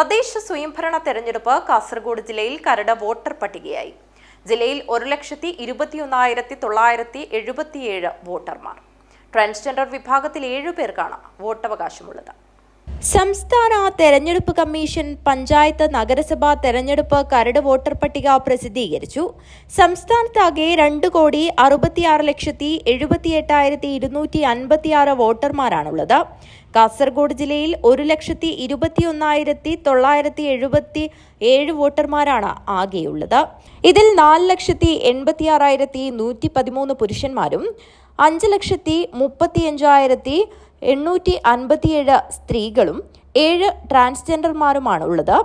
തദ്ദേശ സ്വയംഭരണ തെരഞ്ഞെടുപ്പ് കാസർഗോഡ് ജില്ലയിൽ കരട് വോട്ടർ പട്ടികയായി. ജില്ലയിൽ ഒരു ലക്ഷത്തി ഇരുപത്തിയൊന്നായിരത്തി തൊള്ളായിരത്തി എഴുപത്തിയേഴ് വോട്ടർമാർ. ട്രാൻസ്ജെൻഡർ വിഭാഗത്തിൽ ഏഴു പേർക്കാണ് വോട്ടവകാശമുള്ളത്. സംസ്ഥാന തെരഞ്ഞെടുപ്പ് കമ്മീഷൻ പഞ്ചായത്ത് നഗരസഭാ തെരഞ്ഞെടുപ്പ് കരട് വോട്ടർ പട്ടിക പ്രസിദ്ധീകരിച്ചു. സംസ്ഥാനത്താകെ രണ്ട് കോടി അറുപത്തിയാറ് ലക്ഷത്തി എഴുപത്തിയെട്ടായിരത്തി ഇരുന്നൂറ്റി അൻപത്തിയാറ് വോട്ടർമാരാണുള്ളത്. കാസർഗോഡ് ജില്ലയിൽ ഒരു ലക്ഷത്തി ഇരുപത്തിയൊന്നായിരത്തി തൊള്ളായിരത്തി എഴുപത്തി ഏഴ് വോട്ടർമാരാണ് ആകെയുള്ളത്. ഇതിൽ നാല് ലക്ഷത്തി എൺപത്തിയാറായിരത്തി നൂറ്റി പതിമൂന്ന് പുരുഷന്മാരും അഞ്ച് ലക്ഷത്തി മുപ്പത്തിയഞ്ചായിരത്തി എണ്ണൂറ്റി അൻപത്തിയേഴ് സ്ത്രീകളും ഏഴ് ട്രാൻസ്ജെൻഡർമാരുമാണ് ഉള്ളത്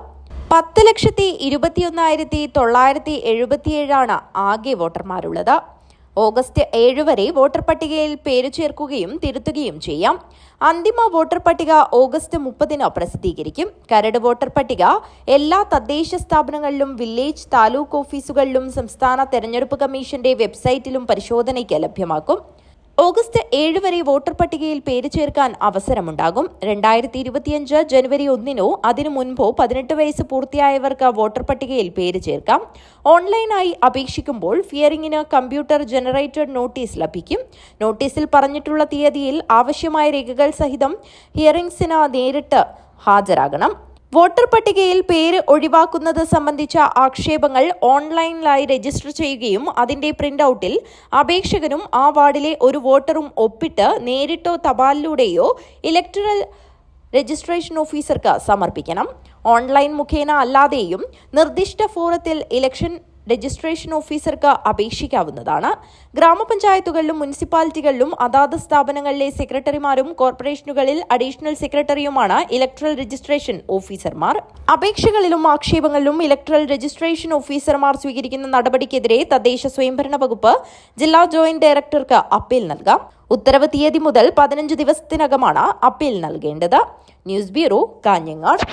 പത്ത് ലക്ഷത്തി ഇരുപത്തിയൊന്നായിരത്തി തൊള്ളായിരത്തി എഴുപത്തിയേഴാണ് ആകെ വോട്ടർമാരുള്ളത്. ഓഗസ്റ്റ് ഏഴ് വരെ വോട്ടർ പട്ടികയിൽ പേര് ചേർക്കുകയും തിരുത്തുകയും ചെയ്യാം. അന്തിമ വോട്ടർ പട്ടിക ഓഗസ്റ്റ് മുപ്പതിന് പ്രസിദ്ധീകരിക്കും. കരട് വോട്ടർ പട്ടിക എല്ലാ തദ്ദേശ സ്ഥാപനങ്ങളിലും വില്ലേജ് താലൂക്ക് ഓഫീസുകളിലും സംസ്ഥാന തെരഞ്ഞെടുപ്പ് കമ്മീഷന്റെ വെബ്സൈറ്റിലും പരിശോധനയ്ക്ക് ലഭ്യമാക്കും. ഓഗസ്റ്റ് ഏഴ് വരെ വോട്ടർ പട്ടികയിൽ പേര് ചേർക്കാൻ അവസരമുണ്ടാകും. രണ്ടായിരത്തി ഇരുപത്തിയഞ്ച് ജനുവരി ഒന്നിനോ അതിനു മുൻപോ പതിനെട്ട് വയസ്സ് പൂർത്തിയായവർക്ക് വോട്ടർ പട്ടികയിൽ പേര് ചേർക്കാം. ഓൺലൈനായി അപേക്ഷിക്കുമ്പോൾ ഫിയറിംഗിന് കമ്പ്യൂട്ടർ ജനറേറ്റഡ് നോട്ടീസ് ലഭിക്കും. നോട്ടീസിൽ പറഞ്ഞിട്ടുള്ള തീയതിയിൽ ആവശ്യമായ രേഖകൾ സഹിതം ഹിയറിംഗ്സിന് നേരിട്ട് ഹാജരാകണം. വോട്ടർ പട്ടികയിൽ പേര് ഒഴിവാക്കുന്നത് സംബന്ധിച്ച ആക്ഷേപങ്ങൾ ഓൺലൈനിലായി രജിസ്റ്റർ ചെയ്യുകയും അതിന്റെ പ്രിന്റ് ഔട്ടിൽ അപേക്ഷകനും ആ വാർഡിലെ ഒരു വോട്ടറും ഒപ്പിട്ട് നേരിട്ടോ തപാലിലൂടെയോ ഇലക്ടറൽ രജിസ്ട്രേഷൻ ഓഫീസർക്ക് സമർപ്പിക്കണം. ഓൺലൈൻ മുഖേന അല്ലാതെയും നിർദ്ദിഷ്ട ഫോറത്തിൽ ഇലക്ഷൻ രജിസ്ട്രേഷൻ ഓഫീസർക്ക് അപേക്ഷിക്കാവുന്നതാണ്. ഗ്രാമപഞ്ചായത്തുകളിലും മുനിസിപ്പാലിറ്റികളിലും അതാത് സ്ഥാപനങ്ങളിലെ സെക്രട്ടറിമാരും കോർപ്പറേഷനുകളിൽ അഡീഷണൽ സെക്രട്ടറിയുമാണ് ഇലക്ട്രൽ രജിസ്ട്രേഷൻ ഓഫീസർമാർ. അപേക്ഷകളിലും ആക്ഷേപങ്ങളിലും ഇലക്ട്രൽ രജിസ്ട്രേഷൻ ഓഫീസർമാർ സ്വീകരിക്കുന്ന നടപടിക്കെതിരെ തദ്ദേശ സ്വയംഭരണ വകുപ്പ് ജില്ലാ ജോയിന്റ് ഡയറക്ടർക്ക് അപ്പീൽ നൽകാം. ഉത്തരവ് തീയതി മുതൽ പതിനഞ്ച് ദിവസത്തിനകമാണ് അപ്പീൽ നൽകേണ്ടത്. News bureau Kanhangad.